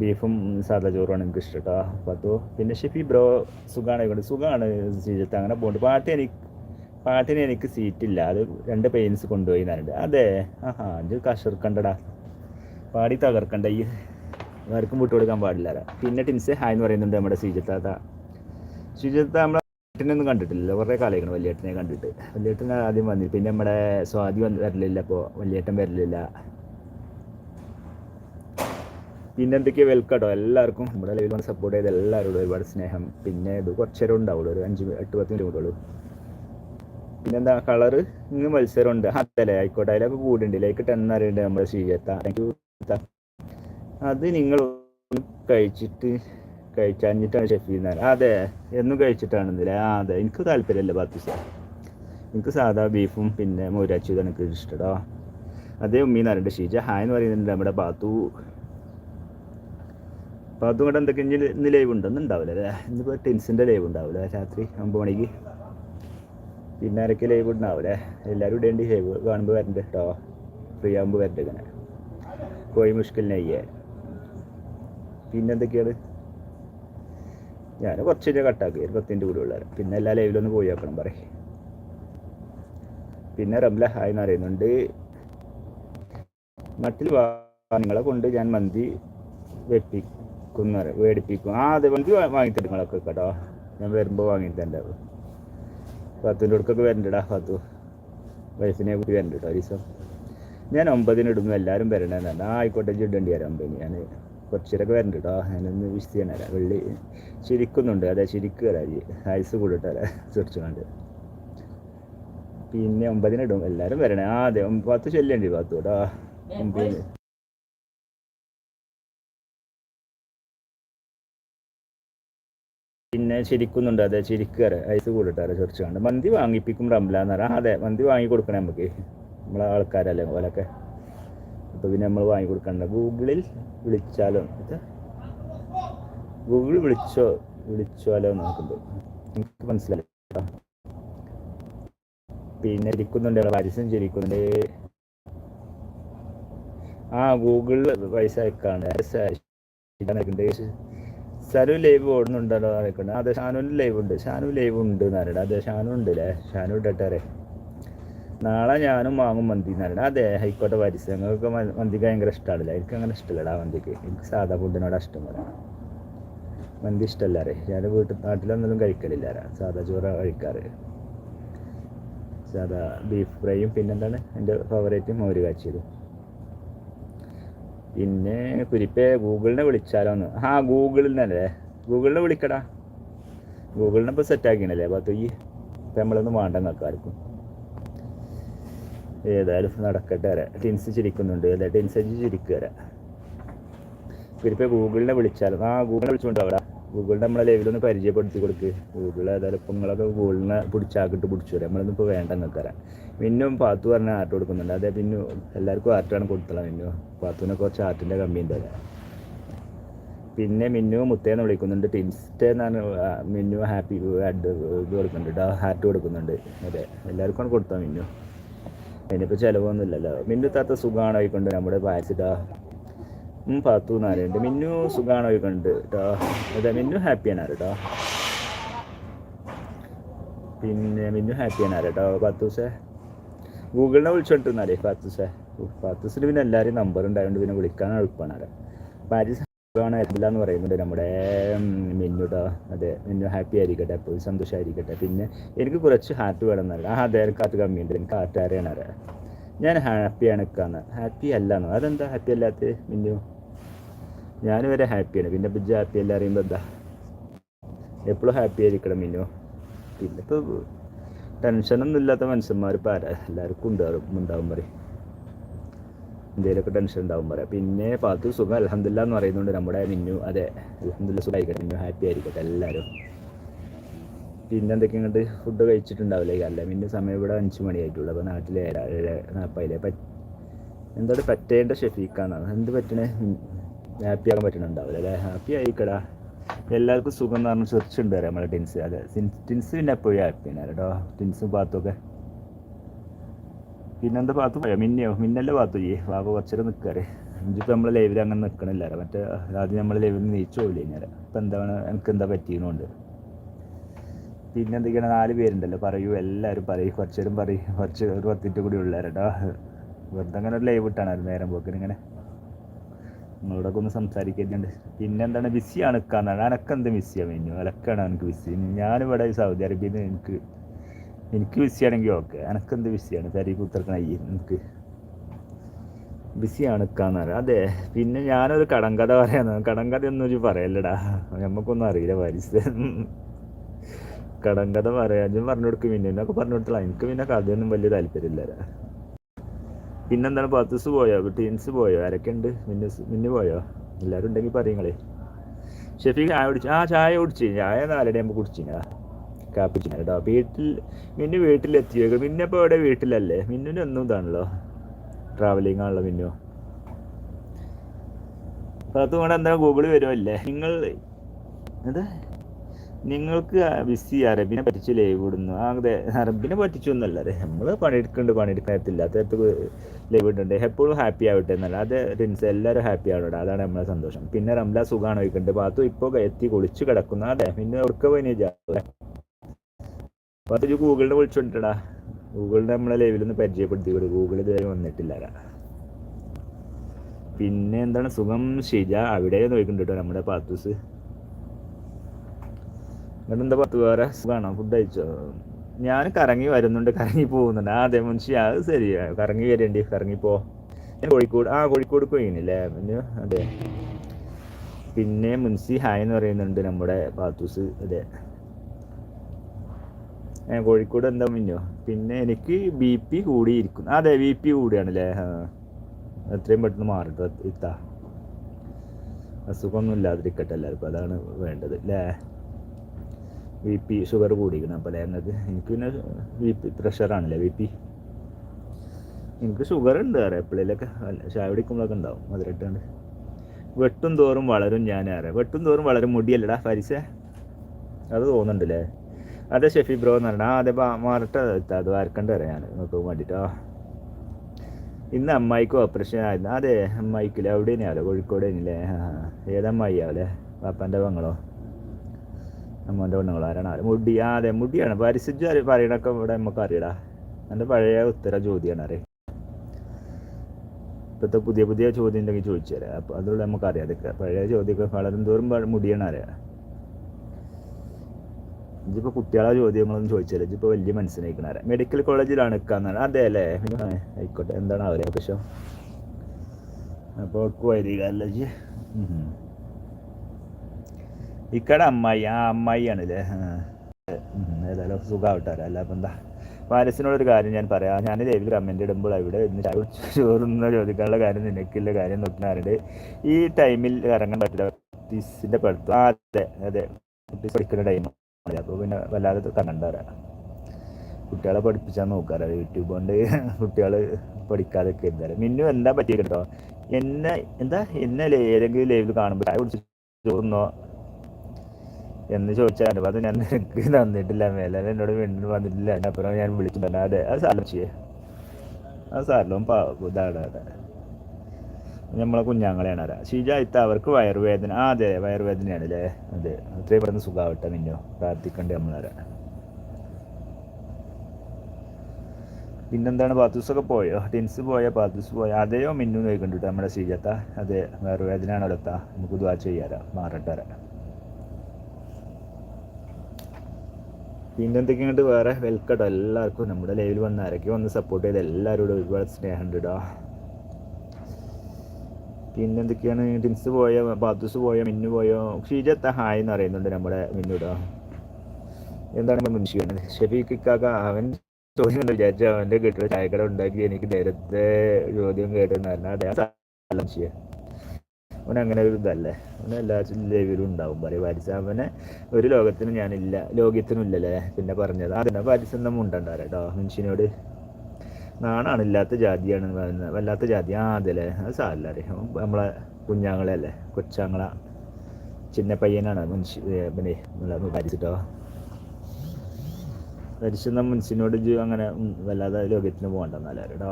ബീഫും സാധാ ചോറുമാണ് എനിക്ക് ഇഷ്ടം കേട്ടോ പത്തു പിന്നെ ഷെഫി ബ്രോ സുഖമാണ് ഇവിടെ? സുഖമാണ് സീറ്റ് അങ്ങനെ പോകുന്നുണ്ട് പാട്ട് എനിക്ക് പാട്ടിന് എനിക്ക് സീറ്റില്ല. അത് രണ്ട് പെയിൻസ് കൊണ്ടുപോയി എന്നാണ്ട് അതെ. ആഹാ ഇത് കഷർക്കണ്ടടാ പാടി തകർക്കണ്ട. ഈ ആർക്കും വിട്ടു കൊടുക്കാൻ പാടില്ല പിന്നെ ടിൻസ് ഹായ് എന്ന് പറയുന്നുണ്ട് നമ്മുടെ ശ്രീജത്താത്ത ശ്രീജിത്ത നമ്മളെ വലിയേട്ടനൊന്നും കണ്ടിട്ടില്ല കുറേ കാലമായിരുന്നു വലിയേട്ടനെ കണ്ടിട്ട്. വലിയേട്ടൻ ആദ്യം വന്നില്ല പിന്നെ നമ്മുടെ സ്വാതി വന്ന് വരലില്ല അപ്പോൾ വലിയേട്ടൻ വരലില്ല. വെൽക്കം കേട്ടോ എല്ലാവർക്കും നമ്മുടെ ലൈവിൽ വന്ന് സപ്പോർട്ട് ചെയ്ത് എല്ലാവരോടും ഒരുപാട് സ്നേഹം. പിന്നെ ഇത് കുറച്ച് നേരം ഉണ്ടാവുള്ളൂ. ഒരു അഞ്ച് എട്ട് പത്ത് മിനിറ്റ് കൂടുള്ളൂ. പിന്നെന്താ കളറ് ഇങ്ങ് മത്സരമുണ്ട്. അതല്ലേ? ആയിക്കോട്ടെ. അതിലൊക്കെ കൂടുണ്ട്. ലൈക്ക് ടെൻ അറിയണ്ട് നമ്മുടെ ശ്രീജത്ത താങ്ക് യു അത് നിങ്ങൾ കഴിച്ചിട്ട് കഴിച്ചഞ്ഞിട്ടാണ് ഷെഫ് ചെയ്യുന്നത് അതെ എന്നും കഴിച്ചിട്ടാണെന്നില്ലേ? ആ അതെ. എനിക്ക് താല്പര്യമല്ല ബാത്തിസ എനിക്ക് സാധാ ബീഫും പിന്നെ മോരാച്ചുതാണ് എനിക്ക് ഇഷ്ടടാ അതേ ഉമ്മീന്ന് അറിയണ്ട ഷീജ. ഹായ് എന്ന് പറയുന്നുണ്ട് നമ്മുടെ ബാത്തു ബാത്തു കൂടെ എന്തൊക്കെ? ഇനി ഇന്ന് ലൈവ് ഉണ്ടോ? ഇന്ന് ഉണ്ടാവില്ല അല്ലേ? ഇന്നിപ്പോൾ ടെൻസിന്റെ ലൈവ് ഉണ്ടാവില്ല രാത്രി ഒമ്പത് മണിക്ക്. പിന്നെ ആരൊക്കെ ലൈവ് ഉണ്ടാവില്ലേ? എല്ലാവരും ഇടേണ്ടി ലൈവ് കാണുമ്പോൾ വരണ്ട കേട്ടോ ഫ്രീ ആകുമ്പോൾ വരണ്ട ഇങ്ങനെ. കോയി മുഷ്കൽ നെയ്യേ പിന്നെ എന്തൊക്കെയാണ്? ഞാൻ കുറച്ച് കഴിഞ്ഞാൽ കട്ടാക്കി ഒരു പത്തിന്റെ കൂടെ ഉള്ളത് പിന്നെ എല്ലാ ലൈവിലൊന്ന് പോയി നോക്കണം പറയും. പിന്നെ റംല ഹായ് എന്ന് പറയുന്നുണ്ട്. നാട്ടിൽ വാഹനങ്ങളെ നിങ്ങളെ കൊണ്ട് ഞാൻ മന്തി വെപ്പിക്കുന്ന വേടിപ്പിക്കും. ആ അതെ മന്തി വാങ്ങിത്തരും നിങ്ങളൊക്കെ കേട്ടോ. ഞാൻ വരുമ്പോൾ വാങ്ങിത്തണ്ടാവും പത്തിന്റെ അടുക്കൊക്കെ വരണ്ടടാ പത്തു വയസ്സിനെ കൂടി വരണ്ട കേട്ടോ ഒരു ദിവസം. ഞാൻ ഒമ്പതിനിടുന്നു എല്ലാവരും വരണ്ടെന്നാണ് ആയിക്കോട്ടെ ഇടേണ്ടി വരാം. ഒമ്പതിന്. ഞാൻ കുറച്ചേരൊക്കെ വരണ്ട കേട്ടോ ഞാനൊന്ന് വിശ് ചെയ്യാൻ തരാം വെള്ളി ചിരിക്കുന്നുണ്ട് അതെ ചിരിക്കുക ആയുസ് കൂടിട്ടല്ല ചൊറിച്ചു കണ്ട് പിന്നെ ഒമ്പതിനിടും എല്ലാവരും വരണേ. ആ അതെ. പത്ത് ചെല്ലേണ്ടി പത്ത് കേട്ടോ ഒമ്പതിന് പിന്നെ. ചിരിക്കുന്നുണ്ട് അതെ ചിരിക്കാറ് ഐസ് കൂടിട്ടാറ് ചൊറിച്ചു കണ്ട് മന്തി വാങ്ങിപ്പിക്കും റംലാന്ന് എന്ന് പറഞ്ഞാൽ അതെ. മന്തി വാങ്ങി കൊടുക്കണേ നമുക്ക്. നമ്മളെ ആൾക്കാരല്ലേ ഓലൊക്കെ. അപ്പോൾ പിന്നെ നമ്മൾ വാങ്ങി കൊടുക്കണ്ട. ഗൂഗിളിൽ വിളിച്ചാലോ? ഗൂഗിൾ വിളിച്ചോ വിളിച്ചാലോ നോക്കുമ്പോൾ എനിക്ക് മനസ്സിലായി. പിന്നെ ഇരിക്കുന്നുണ്ട് പരസ്യം ചിരിക്കുന്നുണ്ട് ആ ഗൂഗിളിൽ പൈസ അയക്കാണ്ട് സരു ലൈവ് ഓടുന്നുണ്ടല്ലോ അറിയിക്കൊണ്ട് അതെ ഷാനുവിന് ലൈവ് ഉണ്ട്. ഷാനു ലൈവ് ഉണ്ട് എന്നറിയണം അതെ ഷാനു ഉണ്ട് അല്ലേ ഷാനു ഇട്ടേ നാളെ ഞാനും വാങ്ങും മന്തി നല്ല അതെ ഹൈക്കോട്ടെ പരിസരങ്ങൾക്ക് മന്തിക്ക് ഭയങ്കര ഇഷ്ടമാണല്ലേ എനിക്ക് അങ്ങനെ ഇഷ്ടമല്ലടാ മന്തിക്ക് എനിക്ക് സാധാ ഫുഡിനോട് ഇഷ്ടം പറയാം മന്തി ഇഷ്ടമല്ല അറിയ. ഞാൻ വീട്ടിൽ നാട്ടിലൊന്നും കഴിക്കലില്ല. സാധാ ചോറ് കഴിക്കാറ്. സാധാ ബീഫ് ഫ്രൈയും പിന്നെന്താണ്? എന്റെ ഫേവറേറ്റ് മോര് കാച്ചിയതും. പിന്നെ കുരിപ്പേ ഗൂഗിളിനെ വിളിച്ചാലോന്ന്. ആ ഗൂഗിളിൽ നിന്നല്ലേ ഗൂഗിളിനെ വിളിക്കടാ. ഗൂഗിളിനെ ഇപ്പോൾ സെറ്റാക്കിയണല്ലേ അപ്പോൾ ഈ നമ്മളൊന്നും വേണ്ട നിങ്ങൾക്ക് ആർക്കും ഏതായാലും നടക്കട്ടെ വരെ. ടിൻസ് ചിരിക്കുന്നുണ്ട്. അല്ലേ? ടിൻസ് അജി ചിരിക്കുക വരെ. കുരിപ്പെ ഗൂഗിളിനെ വിളിച്ചാലും ആ ഗൂഗിളിനെ വിളിച്ചുകൊണ്ട് അവിടെ. ഗൂഗിളിന്റെ നമ്മളെ ലെവലൊന്ന് പരിചയപ്പെടുത്തി കൊടുക്ക്. ഗൂഗിൾ ഏതായാലും ഇപ്പം നിങ്ങളൊക്കെ ഗൂഗിളിനെ പിടിച്ചാക്കിട്ട് പിടിച്ചു വരാം. നമ്മളൊന്നും ഇപ്പോൾ വേണ്ട നിങ്ങൾക്ക് വരാം മിന്നും പാത്തു പറഞ്ഞ ആർട്ട് കൊടുക്കുന്നുണ്ട്. അതേ പിന്നെ എല്ലാവർക്കും ആർട്ടാണ് കൊടുത്തത് മിന്നു. പാത്തുവിനെ കുറച്ച് ആർട്ടിന്റെ കമ്മിയുണ്ട് അല്ലേ പിന്നെ മിന്നു മുത്തേന്ന് വിളിക്കുന്നുണ്ട്. ടിൻസ്റ്റേ എന്നാണ് മിന്നു ഹാപ്പി കൊടുക്കുന്നുണ്ട്. ഹാർട്ട് കൊടുക്കുന്നുണ്ട്. അതെ എല്ലാവർക്കും കൊടുത്താൽ മിന്നു. അതിനിപ്പോൾ ചിലവൊന്നുമില്ലല്ലോ. മിന്നു താത്ത സുഖമാണോ നമ്മുടെ പാരസിതാ പാത്തു നാലുണ്ട്. മിന്നു സുഖമാണോ ആയിക്കൊണ്ട് കേട്ടോ അതെ മിന്നു ഹാപ്പിയാണ് കേട്ടോ പിന്നെ മിന്നു ഹാപ്പിയാണ് കേട്ടോ പാത്തൂസേ. ഗൂഗിളിനെ വിളിച്ചോണ്ടിരുന്നാലേ പത്ത് ദിവസത്തിന് പിന്നെ എല്ലാവരും നമ്പർ ഉണ്ടായതുകൊണ്ട് പിന്നെ വിളിക്കാൻ എളുപ്പമാണ് പാരീസ് ആണ് എല്ലാം എന്ന് പറയുന്നുണ്ട് നമ്മുടെ മിന്നുട അതെ മിന്നു ഹാപ്പി ആയിരിക്കട്ടെ എപ്പോഴും സന്തോഷമായിരിക്കട്ടെ പിന്നെ എനിക്ക് കുറച്ച് ഹാർട്ട് വേണം എന്നറിയാം ആ അതെ എനിക്ക് ഹാർട്ട് കമ്മിയുണ്ട്. എനിക്ക് ഹാർട്ട് ആരെയാണ് അറിയാം? ഞാൻ ഹാപ്പിയാണ് നിൽക്കാന്ന് ഹാപ്പി അല്ലാന്നോ? അതെന്താ ഹാപ്പി അല്ലാത്ത മിന്നു? ഞാൻ വരെ ഹാപ്പിയാണ് പിന്നെ ബുജ്ജ ഹാപ്പി അല്ല അറിയുമ്പോൾ എന്താ? എപ്പോഴും ഹാപ്പി ആയിരിക്കണം മിന്നു? പിന്നെ ഇപ്പോൾ ടെൻഷനൊന്നും ഇല്ലാത്ത മനുഷ്യന്മാർ ഇപ്പോൾ എല്ലാവർക്കും ഉണ്ടാവും ഉണ്ടാവും പറയും. എന്തെങ്കിലുമൊക്കെ ടെൻഷൻ ഉണ്ടാവും പറയാം. പിന്നെ പാത്തു സുഖം അലഹമില്ല എന്ന് പറയുന്നുണ്ട് നമ്മുടെ മിന്നു അതെ അലഹമില്ല സുഖമായിരിക്കട്ടെ മിന്നു ഹാപ്പി ആയിരിക്കട്ടെ എല്ലാവരും പിന്നെ എന്തൊക്കെ ഇങ്ങോട്ട് ഫുഡ് കഴിച്ചിട്ടുണ്ടാവില്ലേ അല്ല മിന്നു സമയം ഇവിടെ അഞ്ച് മണിയായിട്ടുള്ളൂ അപ്പോൾ നാട്ടിലെ ഏഴ് നാൽപ്പതിലെ പറ്റ് എന്താണ് പറ്റേണ്ട ഷെഫീഖാന്നാണ് എന്ത് പറ്റണേ? ഹാപ്പി ആകാൻ പറ്റണുണ്ടാവില്ല അല്ലേ? ഹാപ്പി ആയിക്കടാ. എല്ലാവർക്കും സുഖം എന്ന് പറഞ്ഞ് ചെറിച്ചുണ്ട് പറയാം നമ്മളെ ടിൻസ് അതെ ടിൻസ് പിന്നെ എപ്പോഴും ഹാപ്പിയാണ് കേട്ടോ. ടിൻസും പാത്തൊക്കെ പിന്നെന്താ പാത്തു? പോയോ മിന്നയോ? മിന്നല്ലേ പാത്തു. ചെയ്യേ വാപ്പ കുറച്ചേരം നിൽക്കാറ് ഇഞ്ചിപ്പോൾ നമ്മളെ ലൈവിൽ അങ്ങനെ നിൽക്കണില്ല മറ്റേ ആദ്യം നമ്മൾ ലൈവിൽ നീച്ചു പോയില്ല ഇങ്ങനെ ഇപ്പം എന്താണ് എനിക്ക് എന്താ പറ്റിയതുകൊണ്ട് പിന്നെ എന്തൊക്കെയാണ്? നാല് പേരുണ്ടല്ലോ. പറയൂ എല്ലാവരും പറയും. കുറച്ചേരും പറയും. കുറച്ച് ഒരു പത്തിന്റെ കൂടി ഉള്ളവരട്ടോ വെറുതെ അങ്ങനെ ഒരു ലൈവ് ഇട്ടാണ് നേരം പോക്കിന് ഇങ്ങനെ. നിങ്ങളോടൊക്കെ ഒന്ന് സംസാരിക്കുന്നുണ്ട് പിന്നെ എന്താണ്? ബിസിയാണ് നിൽക്കാന്നാണ് എനക്ക് എന്ത് ബിസിയാണ് മെനു അലക്കാണ് എനിക്ക് ബിസി? ഞാനിവിടെ സൗദി അറേബ്യയിൽ നിന്ന് എനിക്ക് എനിക്ക് ബിസിയാണെങ്കിൽ ഓക്കെ എനക്കെന്ത് ബിസിയാണ് തരി കുത്തിറക്കണ എനിക്ക് ബിസിയാണ് നിൽക്കാന്ന് അതെ പിന്നെ ഞാനൊരു കടങ്കഥ പറയാന്ന്. കടങ്കഥ ഒന്നും ഒരു പറയല്ലടാ. നമുക്കൊന്നും അറിയില്ല പരിസ്ഥ കടങ്കഥ പറയാൻ ഞാൻ പറഞ്ഞു കൊടുക്കും പിന്നെ. എന്നൊക്കെ പറഞ്ഞു കൊടുത്തോളാം എനിക്ക് പിന്നെ കഥയൊന്നും വലിയ താല്പര്യമില്ല പിന്നെന്താണ്? പത്തുസ് പോയോ? ടീൻസ് പോയോ? ആരൊക്കെ ഉണ്ട് മിന്നു മിന്നു പോയോ? എല്ലാവരും ഉണ്ടെങ്കിൽ പറയുങ്ങളേ ഷെഫീഖ് ചായ കുടിച്ചു ആ ചായ കുടിച്ചു. ചായ നാലടി ആകുമ്പോൾ കുടിച്ചിനാ കാപ്പിച്ചിന കേട്ടോ വീട്ടിൽ മിന്നു വീട്ടിലെത്തി. വെക്കും മിന്നപ്പോൾ ഇവിടെ വീട്ടിലല്ലേ? മിന്നുവിന് ഒന്നും ഇതാണല്ലോ. ട്രാവലിംഗ് ആണല്ലോ മിന്നു. കൂടെ എന്താ ഗൂഗിൾ വരുമല്ലേ നിങ്ങൾ എന്താ? നിങ്ങൾക്ക് ബിസി അറബിനെ പറ്റിച്ച് ലൈവ് ഇടുന്നു. ആ അതെ അറബിനെ പറ്റിച്ചൊന്നുമല്ല അതെ. നമ്മൾ പണിയെടുക്കുന്നുണ്ട് പണിയെടുക്കാത്തില്ലാത്ത ലൈവ് ഇടുന്നുണ്ട്. എപ്പോഴും ഹാപ്പി ആവട്ടെ എന്നല്ല. അത് ടിൻസ് എല്ലാവരും ഹാപ്പി ആവട്ടെ അതാണ് നമ്മളെ സന്തോഷം. പിന്നെ റംല സുഖമാണ് വയ്ക്കുന്നുണ്ട് പാത്തു ഇപ്പോൾ എത്തി കുളിച്ച് കിടക്കുന്ന. അതെ പിന്നെ ഉറക്ക പോയി പാത്തു ഗൂഗിളിനെ വിളിച്ചോണ്ടിട്ടാ. ഗൂഗിളിനെ നമ്മളെ ലൈവിലൊന്ന് പരിചയപ്പെടുത്തി കൂടെ ഗൂഗിൾ ഇതുവരെ വന്നിട്ടില്ല പിന്നെ എന്താണ് സുഖം? ഷിജ അവിടെ നോക്കുന്നുണ്ട് നമ്മുടെ പാത്തൂസ്. എന്നിട്ട് എന്താ പത്ത് വേറെ? സുഖമാണോ ഫുഡ് കഴിച്ചോ? ഞാൻ കറങ്ങി വരുന്നുണ്ട്. കറങ്ങി പോകുന്നുണ്ട്. ആ അതെ മുൻഷി അത് ശരി. കറങ്ങി വരേണ്ടി. കറങ്ങി പോ ഞാൻ കോഴിക്കോട് ആ കോഴിക്കോട് പിന്നെ അതെ. പിന്നെ മുൻസി ഹായ് എന്ന് പറയുന്നുണ്ട് നമ്മുടെ പാത്തൂസ്. അതെ. കോഴിക്കോട് എന്താ മിന്നോ? പിന്നെ എനിക്ക് ബി പി കൂടിയിരിക്കുന്നു. അതെ ബി പി കൂടിയാണല്ലേ എത്രയും പെട്ടെന്ന് മാറട്ടോ ഇത്താ. അസുഖമൊന്നും ഇല്ലാതിരിക്കട്ടെ എല്ലാവർക്കും. അതാണ് വേണ്ടത് അല്ലേ ബി പി ഷുഗർ കൂടിയിരിക്കണം അപ്പോൾ ഞങ്ങൾക്ക് എനിക്ക് പിന്നെ ബി പി പ്രഷറാണല്ലേ ബി പി എനിക്ക് ഷുഗർ ഉണ്ട് അറിയാം. എപ്പോഴേലൊക്കെ ചായ കുടിക്കുമ്പോഴൊക്കെ ഉണ്ടാവും മധുരട്ടാണ്ട് വെട്ടും തോറും വളരും ഞാൻ അറിയാം. വെട്ടും തോറും വളരും മുടിയല്ലടാ പരിസേ. അത് തോന്നുന്നുണ്ടല്ലേ അതെ ഷെഫി ബ്രോ എന്ന് പറഞ്ഞാൽ അതെ മാറട്ടെ അത് വരക്കണ്ട ഞാൻ നോക്കാൻ വേണ്ടിയിട്ടോ ഇന്ന് അമ്മായിക്ക് ഓപ്പറേഷൻ ആയിരുന്നു. അതെ അമ്മായിക്കില്ല അവിടെ തന്നെയാവല്ലോ കോഴിക്കോട് തന്നെയല്ലേ ഏതമ്മായി ആവല്ലേ പാപ്പാന്റെ പെങ്ങളോ? അമ്മന്റെ പെണ്ണുങ്ങളോ ആരാണ്? ആര്? മുടി ആ അതെ മുടിയാണ്. പരിസ്ഥിതി പറയണൊക്കെ ഇവിടെ നമുക്ക് അറിയടാ. എന്റെ പഴയ ഉത്തര ചോദ്യമാണ് അറിയാം ഇപ്പോഴത്തെ പുതിയ പുതിയ ചോദ്യം ഉണ്ടെങ്കിൽ ചോദിച്ചു തരാം. അപ്പോൾ അതുകൊണ്ട് നമുക്ക് അറിയാം. അതൊക്കെ പഴയ ചോദ്യമൊക്കെ വളരും തോറും മുടിയാണ് അറിയാം ഇതിപ്പോൾ കുട്ടികളെ ചോദ്യങ്ങളൊന്നും ചോദിച്ചില്ല ഇതിപ്പോൾ വലിയ മനസ്സിലാക്കണം അറിയാം മെഡിക്കൽ കോളേജിലാണ് നിൽക്കാന്നാണ് അതെ അല്ലേ? ആയിക്കോട്ടെ. എന്താണ് അവരെ പക്ഷേ അപ്പോൾ ജി ഇക്കടെ അമ്മായി. ആ അമ്മായിയാണല്ലേ? ആ. ഉം, ഏതായാലും സുഖമാവട്ടെ അല്ല അപ്പം എന്താ? പാരസിനോടൊരു കാര്യം ഞാൻ പറയാം. ഞാൻ ലൈവിൽ കമന്റ് ഇടുമ്പോൾ ചായ കുടിച്ച് ചോറുന്ന ചോദിക്കാനുള്ള കാര്യം നിനക്കില്ല. കാര്യം നോക്കുന്നുണ്ട് ഈ ടൈമിൽ ഇറങ്ങാൻ പറ്റില്ല. കുട്ടീസിന്റെ പഠിത്തം. അതെ അതെ. കുട്ടീസ് പഠിക്കുന്ന ടൈമാണ് അപ്പോൾ പിന്നെ വല്ലാതെ കണ്ടവരാ കുട്ടികളെ പഠിപ്പിച്ചാൽ നോക്കാറ് യൂട്യൂബ് കൊണ്ട് കുട്ടികൾ പഠിക്കാതൊക്കെ എന്താ മിന്നു എന്താ പറ്റിയ കേട്ടോ? എന്നെ എന്താ? എന്നെ ഏതെങ്കിലും ലൈവിൽ കാണുമ്പോൾ ചായ കുടിച്ച് ചോറുന്നോ? എന്ന് ചോദിച്ചാൽ അത് ഞാൻ നിനക്ക് തന്നിട്ടില്ല. മേലെ എന്നോട് വീണ്ടും വന്നിട്ടില്ല അപ്പുറം ഞാൻ വിളിച്ചിട്ടുണ്ട് അതെ അത് ചെയ്യേ അത് സാറിലും ഇതാണ് അതെ. നമ്മളെ കുഞ്ഞാങ്ങളെയാണ് അറിയാം ഷീജ ഇത്ത അവർക്ക് വയറുവേദന. ആ അതെ വയറുവേദനയാണ് അല്ലേ അതെ. അത്രയും പെട്ടെന്ന് സുഖാവട്ടെ മിന്നോ. പ്രാർത്ഥിക്കണ്ടേ നമ്മളറിയാം പിന്നെന്താണ് പാത്തൂസൊക്കെ പോയോ? ടിൻസ് പോയോ പാത്തൂസ് പോയോ? അതെയോ മിന്നു നോക്കിക്കൊണ്ടിട്ട് നമ്മുടെ ശ്രീജത്ത അതെ വയറുവേദനയാണോ ലത്ത നമുക്ക് ദ്വാ ചെയ്യാരാ മാറട്ടെ അറിയാം പിന്നെ എന്തൊക്കെയുണ്ട് വേറെ? വെൽക്കട്ടോ. എല്ലാവർക്കും നമ്മുടെ ലൈവിൽ വന്ന് ആരൊക്കെ വന്ന് സപ്പോർട്ട് ചെയ്ത് എല്ലാവരോടും ഒരുപാട് സ്നേഹമുണ്ട് കേട്ടോ പിന്നെ എന്തൊക്കെയാണ്? ടിൻസ് പോയോ? ബാത്തൂസ് പോയോ? മിന്നു പോയോ? ഷീജത്ത ഹായ് എന്ന് പറയുന്നുണ്ട് നമ്മുടെ മിന്നുട എന്താണ് മുൻഷിയാണ് ഷെഫീഖ് ഇക്കാക്ക അവൻ ചോദ്യം വിചാരിച്ച. അവന്റെ കിട്ടുന്ന ചായക്കട ഉണ്ടാക്കി. എനിക്ക് നേരത്തെ ചോദ്യം പറഞ്ഞാൽ ചെയ്യാം അവൻ അങ്ങനെ ഒരു ഇതല്ലേ? അവൻ എല്ലാ ലൈവിലും ഉണ്ടാവും. പറയും പാരിസ് അവനെ ഒരു ലോകത്തിനും ഞാനില്ല ലോകത്തിനും ഇല്ലല്ലേ പിന്നെ പറഞ്ഞത്. അതിനെ പാരിസ് എന്ന മുണ്ടണ്ടാറ് കേട്ടോ മനുഷ്യനോട് നാണാണ് ഇല്ലാത്ത ജാതിയാണ് പറയുന്നത് വല്ലാത്ത ജാതി. ആ അതല്ലേ. അത് സാരല്ല അറിയാം. നമ്മളെ കുഞ്ഞാങ്ങളെ അല്ലേ കൊച്ചാങ്ങള ചിന്ന പയ്യനാണ്. മനുഷ്യ പിന്നെ പരിശുദ്ധ മുൻസിനോട് ഇജ്ജ് അങ്ങനെ വല്ലാതെ ലോകത്തിന് പോകണ്ട കേട്ടോ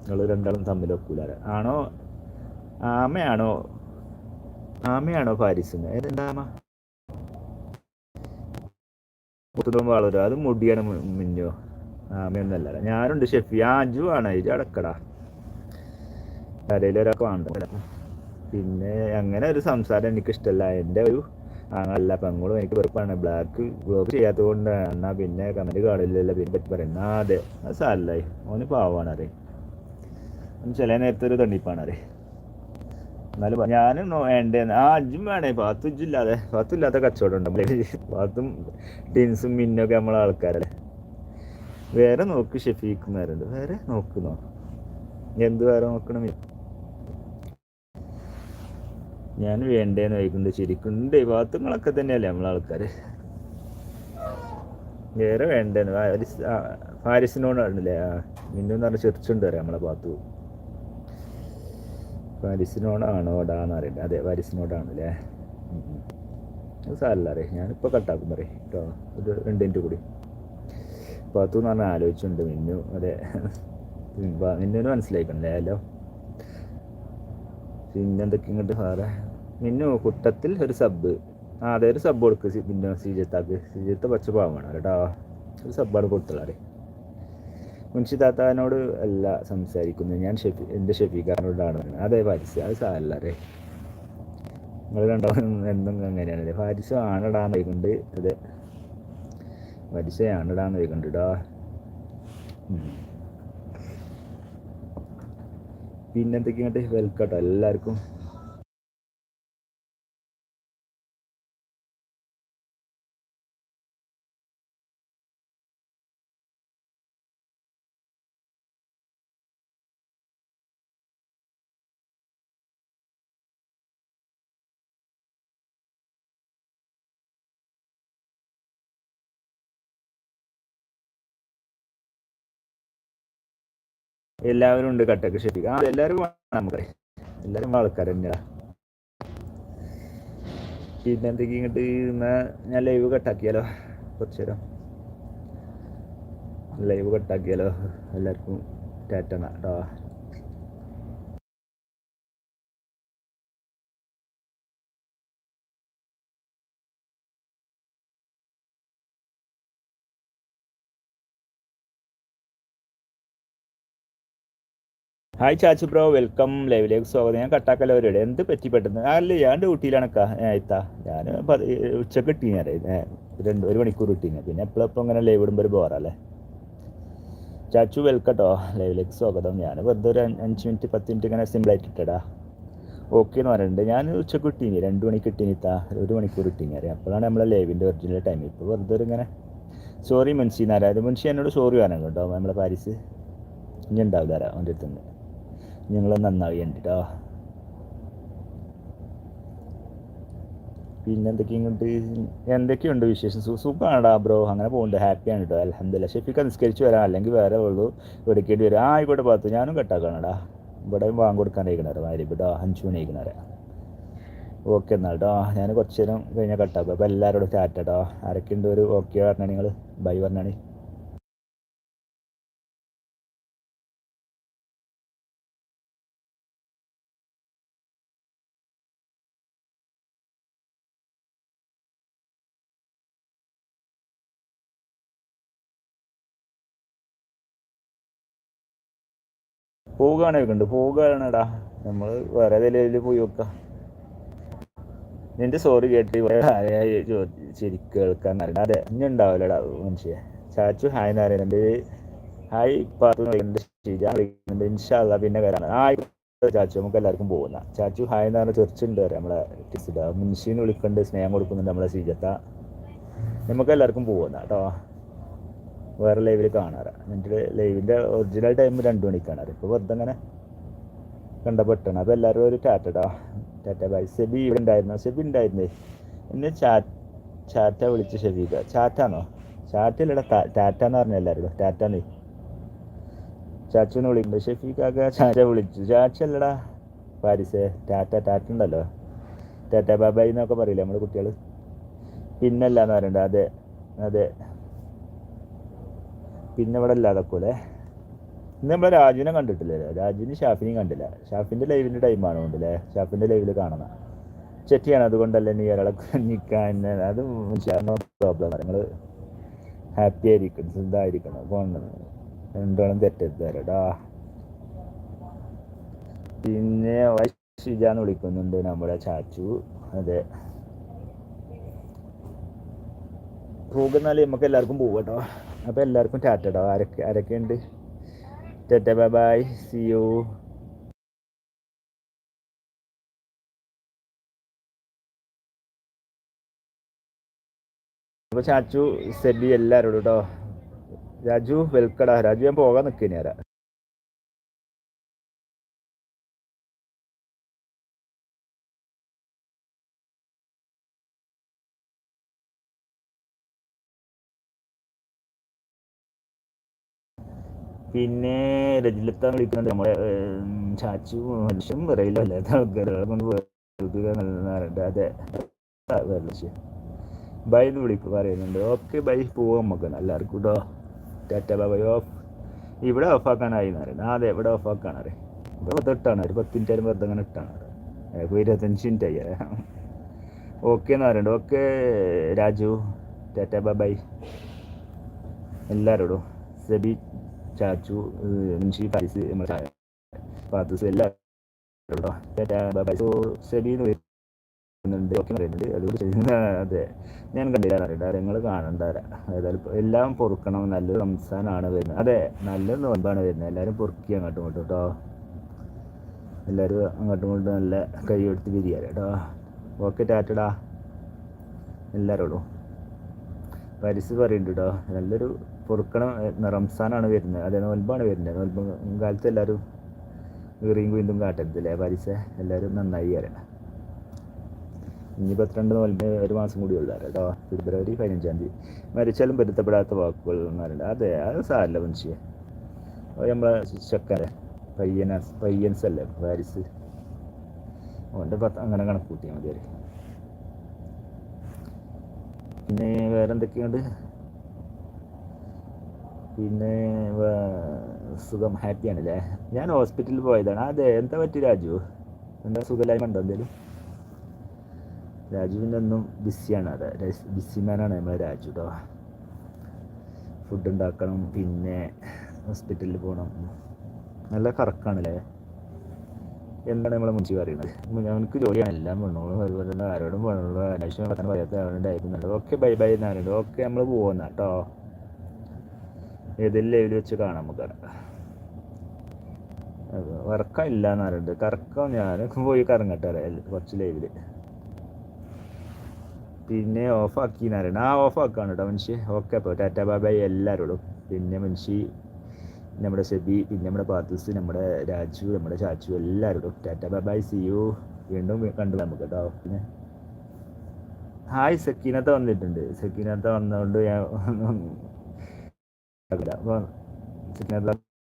നിങ്ങൾ രണ്ടാളും തമ്മിൽ ഒക്കൂല ആണോ? ആമയാണോ? ആമയാണോ പാരിസിന് ഏതെന്താ ആമ? വളരും. അത് മുടിയാണ് മി- ആമയൊന്നല്ല ഞാനുണ്ട് ഷെഫി. ആ അജു ആണ്. ഇത് അടക്കടാ. കരയിലൊരാൾക്ക് വേണ്ട. പിന്നെ അങ്ങനെ ഒരു സംസാരം എനിക്ക് ഇഷ്ടമല്ല എന്റെ ഒരു അല്ല പെങ്ങളും എനിക്ക് വെറുപ്പാണ്. ബ്ലാക്ക് ബ്ലോക്ക് ചെയ്യാത്തത് കൊണ്ട് എന്നാ പിന്നെ കമന്റ് കാണില്ലല്ലോ. പിന്നെ പറ്റി പറയുന്ന ആ അതെ അത് സാറല്ലേ ഓന് പാവാണ് അറേ ചില നേരത്തെ ഒരു തണ്ണിപ്പാണ് അറേ എന്നാലും ഞാനും വേണ്ടേ ആ അജ്ജും വേണേ. പാത്തു ഇല്ലാതെ പാത്തും ഇല്ലാത്ത കച്ചവടം ഉണ്ട്? പാത്തും ടീൻസും മിന്നൊക്കെ നമ്മളെ ആൾക്കാരല്ലേ. വേറെ നോക്ക് ഷെഫീഖ് നേരുണ്ട് വേറെ നോക്കുന്നോ എന്ത് വേറെ നോക്കണം ഞാൻ വേണ്ടേന്ന് വൈകുന്നുണ്ട് ശരിക്കുണ്ട്. ഭാഗത്തുങ്ങളൊക്കെ തന്നെയല്ലേ നമ്മളെ ആൾക്കാർ വേറെ വേണ്ടേന്ന്. ഫാരിസ് ആ, മിന്നു മിന്നെന്ന് പറഞ്ഞ ചെറിച്ചുണ്ട് വരാം നമ്മളെ ഭാഗത്ത്. ഫാരിസിനോടാണോ അറിയണ്ട അതെ ഫാരിസിനോടാണല്ലേ സാരല്ല അറിയാം. ഞാനിപ്പോൾ കട്ടാക്കും പറയും. കേട്ടോ ഒരു രണ്ട് കൂടി. പാത്തു എന്ന് പറഞ്ഞാൽ ആലോചിച്ചുണ്ട് മിന്നു. അതെ. മിന്നുവിന് മനസ്സിലായിക്കണല്ലേ? ഹലോ. പിന്നെ എന്തൊക്കെ ഇങ്ങോട്ട് സാറേ? മിന്നു കുട്ടത്തിൽ ഒരു സബ്. ആ അതെ ഒരു സബ് കൊടുക്ക് സി- പിന്നെ ശ്രീജിത്താക്ക്. ശ്രീജിത്ത് പച്ച പാവമാണ് കേട്ടോ. ഒരു സബ്ബാണ് കൊടുത്തുള്ളാറ് മുൻഷി താത്താനോട് അല്ല സംസാരിക്കുന്നത്. ഞാൻ ഷെഫി എന്റെ ഷെഫീഖാനോടാണ്. അതെ പാരിസ് അത് സാറല്ലേ നിങ്ങൾ രണ്ടാളും എന്നും അങ്ങനെയാണല്ലേ? പാരിസ് ആണടാന്ന് അതെ. ചോദിക്കുന്നുണ്ട് കേട്ടോ പിന്നെന്തൊക്കെയുണ്ട് വെൽക്കട്ടോ എല്ലാവർക്കും എല്ലാവരും ഉണ്ട് കട്ടക്ക് ശരി ആ എല്ലാവരും നമുക്ക്. എല്ലാവരും ആൾക്കാർ തന്നെയാ. പിന്നെ എന്തൊക്കെ ഇങ്ങോട്ട് ഞാൻ ലൈവ് കട്ടാക്കിയാലോ കുറച്ചു നേരം. ലൈവ് കട്ടാക്കിയാലോ എല്ലാവർക്കും ടാറ്റണ കേട്ടോ ഹായ് ചാച്ചു ബ്രോ വെൽക്കം ലൈവിലേക്ക് സ്വാഗതം. ഞാൻ കട്ടാക്കലവരോട് എന്ത് പറ്റി പെട്ടെന്ന് അല്ല ഞാൻ ഡ്യൂട്ടിയിലാണ് എത്താ ഞാൻ ഉച്ചയ്ക്ക് ഇട്ടീന് രണ്ട് ഒരു മണിക്കൂർ ഇട്ടീന് പിന്നെ എപ്പോഴും എപ്പോഴും ഇങ്ങനെ ലൈവ് ഇടുമ്പോൾ ഒരു ബോറല്ലേ ചാച്ചു വെൽക്കട്ടോ ലൈവിലേക്ക് സ്വാഗതം. ഞാൻ വെറുതെ ഒരു അഞ്ച് മിനിറ്റ് പത്ത് മിനിറ്റ് ഇങ്ങനെ സിമ്പിളായിട്ട് ഇട്ടടാ. ഓക്കെ എന്ന് പറയുന്നുണ്ട് ഞാൻ ഉച്ചയ്ക്ക് ഇട്ടീനി രണ്ട് മണിക്ക് ഇട്ടീനി താ ഒരു മണിക്കൂർ ഇട്ടീനി അറിയാം അപ്പോഴാണ് നമ്മളെ ലൈവിന്റെ ഒറിജിനൽ ടൈം ഇപ്പോൾ വെറുതെ ഒരു ഇങ്ങനെ സോറി മുൻഷി എന്നാരായത് മുൻഷി എന്നോട് സോറി പറയാനുണ്ട് കേട്ടോ നമ്മളെ പാരീസ്. ഇനി ഉണ്ടാവില്ല അവന്റെ അടുത്ത് നിങ്ങൾ നന്നായി കേട്ടോ പിന്നെ എന്തൊക്കെയുണ്ട് എന്തൊക്കെയുണ്ട് വിശേഷം? സുഖമാണടാ ബ്രോ. അങ്ങനെ പോകുന്നുണ്ട് ഹാപ്പിയാണ് കേട്ടോ അലഹമില്ല ഷെഫിക്ക് നിസ്കരിച്ച് വരാം. അല്ലെങ്കിൽ വേറെ ഉള്ളൂ. എടുക്കേണ്ടി വരും. ആ ആയിക്കോട്ടെ പാത്തു. ഞാനും കട്ടാക്കാണടാ ഇവിടെ വാങ്ങി കൊടുക്കാൻ അയക്കണേ മാരി ഇവിടെ അഞ്ചു മണി അയക്കണേ ഓക്കെ എന്നാൽ കേട്ടോ ഞാൻ കുറച്ച് നേരം കഴിഞ്ഞാൽ കട്ടാക്കും അപ്പോൾ എല്ലാവരോടും ടാറ്റ കേട്ടോ ആരൊക്കെയുണ്ട് ഒരു ഓക്കെ പറഞ്ഞാൽ നിങ്ങൾ ബൈ പറഞ്ഞാണ് പോവുകയാണ് ഉണ്ട് പോവുകയാണെടാ. നമ്മൾ വേറെ ഏതെങ്കിലും പോയി വെക്കാം നിന്റെ സോറി കേട്ട് ശരിക്കും കേൾക്കാൻ അതെ ഇനി ഉണ്ടാവില്ലടാ മനുഷ്യ. ചാച്ചു ഹായ് പറയുന്നുണ്ട്. ഹായ് പാത്തു വിളിക്കുന്നുണ്ട്. ഷീജ വിളിക്കുന്നുണ്ട് ഇൻഷാല്ല പിന്നെ വരാണ് ചാച്ചു. നമുക്ക് എല്ലാവർക്കും പോകുന്ന ചാച്ചു ഹായ് എന്ന് പറഞ്ഞ തീർച്ചയുണ്ട് വരാം നമ്മളെ ടിസിഡ മുൻഷീന്ന് വിളിക്കുന്നുണ്ട് സ്നേഹം കൊടുക്കുന്നുണ്ട് നമ്മളെ ശ്രീജത്ത. നമുക്ക് എല്ലാവർക്കും പോകുന്ന കേട്ടോ. വേറെ ലൈവിൽ കാണാറ്. എന്നിട്ട് ലൈവിന്റെ ഒറിജിനൽ ടൈം രണ്ട് മണിക്കാണ് ഇപ്പോൾ വെറുതെ അങ്ങനെ കണ്ടപ്പെട്ടാണ് അപ്പോൾ എല്ലാവരും ഒരു ടാറ്റടാ ടാറ്റ ബൈ സെബി ഇവിടെ ഉണ്ടായിരുന്നു? സെബി ഉണ്ടായിരുന്നേ. എന്നെ ചാ ചാറ്റ വിളിച്ച് ഷെബീബ ചാറ്റാണോ ടാറ്റ എന്ന് പറഞ്ഞ എല്ലാവരും ടാറ്റാന്നേ ചാച്ചുവിനെ വിളിക്കുമ്പോൾ ഷെഫീഖാക്ക ചാറ്റ വിളിച്ചു. ചാച്ചല്ലടാ പാരിസേ. ടാറ്റ ടാറ്റ ഉണ്ടല്ലോ. ടാറ്റ ബാബായി എന്നൊക്കെ പറയില്ലേ നമ്മുടെ കുട്ടികൾ പിന്നല്ല എന്ന് പറയണ്ട. അതെ. അതെ. പിന്നെ ഇവിടെ ഇല്ലാതൊക്കെ ഇന്ന് നമ്മളെ രാജുവിനെ കണ്ടിട്ടില്ലേ? രാജുവിന് ഷാഫിനെയും കണ്ടില്ല. ഷാഫിന്റെ ലൈവിന്റെ ടൈമാണ് കൊണ്ടല്ലേ ഷാഫിന്റെ ലൈവിൽ കാണണം ചെറ്റിയാണ് അതുകൊണ്ടല്ലേ നീ ഒരാളെ നിൽക്കാൻ അത് പ്രോബ്ലം നിങ്ങൾ ഹാപ്പി ആയിരിക്കണം. ഇതായിരിക്കണം പോകണം രണ്ടോളം തരടാ പിന്നെ ഷിജാന്ന് വിളിക്കുന്നുണ്ട് നമ്മുടെ ചാച്ചു. അതെ. റൂഗെന്നാലേ നമുക്ക് എല്ലാവർക്കും പോകട്ടോ അപ്പോൾ എല്ലാവർക്കും ടാറ്റടോ ആരൊക്കെ ആരൊക്കെ ഉണ്ട്? Tata bye bye. See you അപ്പോൾ ചാച്ചു സെബി എല്ലാവരോടും കേട്ടോ രാജു വെൽക്കടാ രാജു ഞാൻ പോകാൻ നിൽക്കുന്നേ പിന്നെ രജിലത്താൻ വിളിക്കുന്നത് നമ്മുടെ ചാച്ചു മനുഷ്യൻ പറയില്ല അല്ലാത്ത അതെ ബൈ എന്ന് വിളിക്കും പറയുന്നുണ്ട്. ഓക്കെ ബൈ പോവാം നമുക്ക് എല്ലാവർക്കും കേട്ടോ ടാറ്റ ബൈ ഓഫ്. ഇവിടെ ഓഫാക്കാനായി എന്ന് പറയുന്നത് അതെ ഇവിടെ ഓഫാക്കാണ് അറിയാം. ഇവിടെ തൊട്ടാണ് ഒരു പത്ത് മിനിറ്റ് ആയാലും വെറുതെ അങ്ങനെ ഇട്ടാണ് ഇപ്പോൾ ഇരുപത്തഞ്ച് മിനിറ്റ് ആയി ഓക്കെ എന്ന് പറയുന്നുണ്ട്. ഓക്കെ രാജു. Tata bye. എല്ലാവരോടും. സെബി ചാച്ചു മുൻഷി ഫൈസ് നമ്മുടെ പാത്തൂസ് എല്ലാവരും വരുന്നുണ്ട് ഓക്കെ പറയുന്നുണ്ട്. അതുകൊണ്ട് അതെ. ഞാൻ കണ്ടില്ല നിങ്ങൾ കാണണ്ടാര ഏതായാലും എല്ലാം പൊറുക്കണം. നല്ലൊരു റംസാനാണ് വരുന്നത്. അതെ നല്ലൊരു നോൻപാണ് വരുന്നത്. എല്ലാവരും പൊറുക്കി അങ്ങോട്ടും ഇങ്ങോട്ടും കേട്ടോ. എല്ലാവരും അങ്ങോട്ടും ഇങ്ങോട്ടും നല്ല കൈ എടുത്ത് പിരിയാ കേട്ടോ. ഓക്കെ ടാറ്റടാ. എല്ലാവരോടും. പരിസ് പറയുന്നുണ്ട് കേട്ടോ. നല്ലൊരു പൊറുക്കണം റംസാനാണ് വരുന്നത്. അതെ നോൽബാണ് വരുന്നത്. നോൽബ് കാലത്ത് എല്ലാവരും വീറിയും കുയിന്തും കാട്ടരുതല്ലേ? പരിസ എല്ലാവരും നന്നായി വരണം ഇനി പത്തിരണ്ട് നോൽബ് ഒരു മാസം കൂടി ഉള്ളു കേട്ടോ ഫെബ്രുവരി പതിനഞ്ചാം തീയതി. മരിച്ചാലും പൊരുത്തപ്പെടാത്ത വാക്കുകൾ എന്നാലുണ്ട് അതെ അത് സാരല്ല മനുഷ്യ. നമ്മളെ ചക്കരെ പയ്യനാസ് പയ്യൻസ് അല്ലേ പാരിസ് ഓന്റെ പത്ത് അങ്ങനെ കണക്ക് കൂട്ടിയാൽ മതി പിന്നെ വേറെ എന്തൊക്കെയുണ്ട് പിന്നെ സുഖം ഹാപ്പിയാണ് അല്ലേ ഞാൻ ഹോസ്പിറ്റലിൽ പോയതാണ്. അതെ എന്താ പറ്റി രാജു? എന്താ സുഖമില്ലായ്മ ഉണ്ടോ എന്തേലും? രാജുവിന്റെ ഒന്നും ബിസിയാണ് അതെ ബിസിമാനാണ് നമ്മളെ രാജു കേട്ടോ ഫുഡ് ഉണ്ടാക്കണം പിന്നെ ഹോസ്പിറ്റലിൽ പോകണം നല്ല കറക്കാണല്ലേ? എന്താണ് നമ്മളെ മുൻസി പറയുന്നത്? ഞങ്ങൾക്ക് ജോലിയാണ്. എല്ലാം പെണ്ണോളും അതുപോലെ തന്നെ ആരോടും പെണ്ണോളും അന്വേഷണം പറയാത്ത ആരുണ്ടായിരുന്നുണ്ട് ഓക്കെ ബൈ ബൈ എന്നാലും ഓക്കെ നമ്മൾ പോകുന്ന കേട്ടോ ഏതെങ്കിലും എഴുതി വെച്ച് കാണാം നമുക്ക് കറക്കം ഇല്ല പറയുന്നത് കറക്കം ഞാൻ പോയി കറങ്ങട്ടെ കുറച്ച് ലൈവിൽ. പിന്നെ ഓഫ് ആക്കി എന്നറിയണം ആ ഓഫ് ആക്കാണ് കേട്ടോ മനുഷ്യ. ഓക്കെ അപ്പോൾ ടാറ്റ ബാബായി എല്ലാവരോടും പിന്നെ മനുഷ്യ നമ്മുടെ സെബി പിന്നെ നമ്മുടെ പാർട്ടിസ് നമ്മുടെ രാജു നമ്മുടെ ചാച്ചു എല്ലാവരോടും ടാറ്റ ബാബായി സി യു വീണ്ടും കണ്ടു നമുക്ക് കേട്ടോ പിന്നെ ഹായ് സക്കീനത്ത വന്നിട്ടുണ്ട്. സക്കീനത്ത വന്നതുകൊണ്ട് ഞാൻ അപ്പോൾ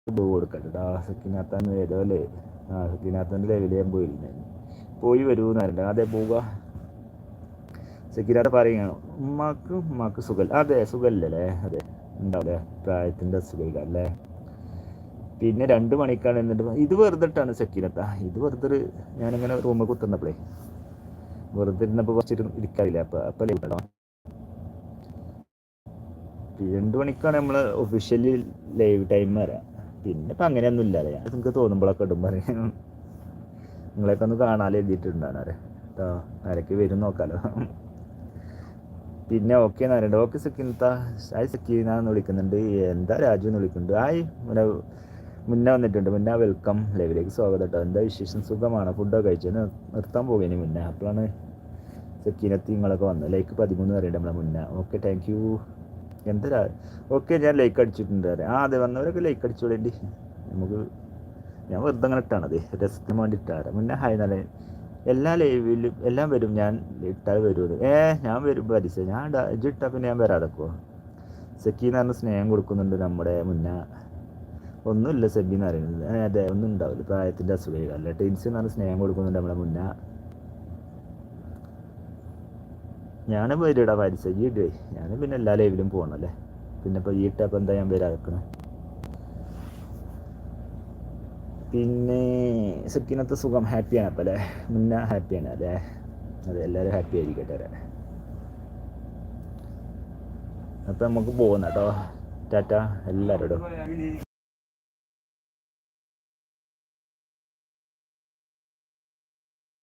പൂ കൊടുക്കട്ടെ കേട്ടോ സക്കീനാത്താൻ ഏതോ അല്ലേ ആ സക്കീനാത്തന്റെ ലെവലിൽ ഞാൻ പോയിരുന്നു. പോയി വരുമെന്നായിരുന്നു അതെ പോവുക സക്കീനാത്ത പറയുകയാണ് ഉമ്മാക്ക് ഉമ്മാക്ക് സുഖം അതെ സുഖമല്ലേ അതെ. ഉണ്ടാവില്ലേ പ്രായത്തിന്റെ അസുഖമില്ല അല്ലേ പിന്നെ രണ്ട് മണിക്കാണ് എന്നിട്ട് ഇത് വെറുതെ ഇട്ടാണ് ഇത് വെറുതെ ഞാനിങ്ങനെ റൂമിൽ കുത്തുന്നപ്പോഴേ വെറുതെ ഇരുന്നപ്പോൾ കുറച്ചിട്ട് ഇരിക്കാറില്ല. അപ്പം അപ്പം ലേറ്റ് കേട്ടോ രണ്ട് മണിക്കാണ് നമ്മൾ ഒഫീഷ്യലി ലൈവ് ടൈം വരാം. പിന്നെ ഇപ്പം അങ്ങനെയൊന്നും ഇല്ലല്ലേ ഞാൻ നിങ്ങൾക്ക് തോന്നുമ്പോഴൊക്കെ ഇടും പറയും. നിങ്ങളെയൊക്കെ ഒന്ന് കാണാൻ എഴുതിയിട്ടുണ്ടാണ് ആരെ കേട്ടോ ആരൊക്കെ വരും നോക്കാലോ. പിന്നെ ഓക്കെ എന്ന് ഓക്കെ സക്കീനത്ത ആയി സക്കീനാന്ന് വിളിക്കുന്നുണ്ട്. എന്താ രാജു എന്ന് വിളിക്കുന്നുണ്ട്. ആയി മുന്നേ മുന്നേ വന്നിട്ടുണ്ട്. മുന്നേ വെൽക്കം ലൈവിലേക്ക് സ്വാഗതം കേട്ടോ എന്താ വിശേഷം? സുഖമാണ്? ഫുഡൊക്കെ കഴിച്ചു? നിർത്താൻ പോകേനി മുന്നേ. അപ്പോഴാണ് സക്കീനത്തി നിങ്ങളൊക്കെ വന്നത്. ലൈക്ക് പതിമൂന്ന് പറയണ്ട നമ്മളെ മുന്നേ. ഓക്കെ താങ്ക് യു എന്താ ഓക്കെ ഞാൻ ലൈക്ക് അടിച്ചിട്ടുണ്ട് അല്ലേ ആ അതെ വന്നവരൊക്കെ ലൈക്ക് അടിച്ചോളേണ്ടി നമുക്ക് ഞാൻ വെറുതെ അങ്ങനെ ഇട്ടാണത് രസത്തിന് വേണ്ടി ഇട്ടാറ് മുന്നേ ഹായ് നല്ല എല്ലാ ലൈവിലും എല്ലാം വരും. ഞാൻ ഇട്ടാൽ വരുമല്ലോ ഏ ഞാൻ വരും പരിസ ഞാൻ ഇട്ടാൽ പിന്നെ ഞാൻ വരാതെക്കോ? സെക്കീന്ന് പറഞ്ഞ സ്നേഹം കൊടുക്കുന്നുണ്ട് നമ്മുടെ മുന്നേ. ഒന്നുമില്ല സെബി എന്ന് പറയുന്നത് അതെ ഒന്നും ഉണ്ടാവില്ല. പ്രായത്തിന്റെ അസുഖം അല്ല ടെൻസ് എന്ന് പറഞ്ഞ സ്നേഹം കൊടുക്കുന്നുണ്ട് നമ്മുടെ മുന്നേ. ഞാൻ വരിടാ പരിസ ഈ ഇടേ ഞാൻ പിന്നെ എല്ലാ ലൈവിലും പോകണല്ലേ പിന്നെ ഇപ്പോൾ ഈ ഇട്ടപ്പോൾ എന്താ ഞാൻ വരാതെക്കണേ പിന്നെ സക്കിനത്തെ സുഖം ഹാപ്പിയാണ് അപ്പം അല്ലേ മുന്നേ ഹാപ്പിയാണ് അല്ലേ? അതെ എല്ലാവരും ഹാപ്പി ആയിരിക്കട്ടെ അല്ലേ? അപ്പം നമുക്ക് പോകുന്ന കേട്ടോ ടാറ്റ എല്ലാവരോടും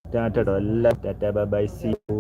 ടാറ്റ കേട്ടോ എല്ലാ tata bye bye see you.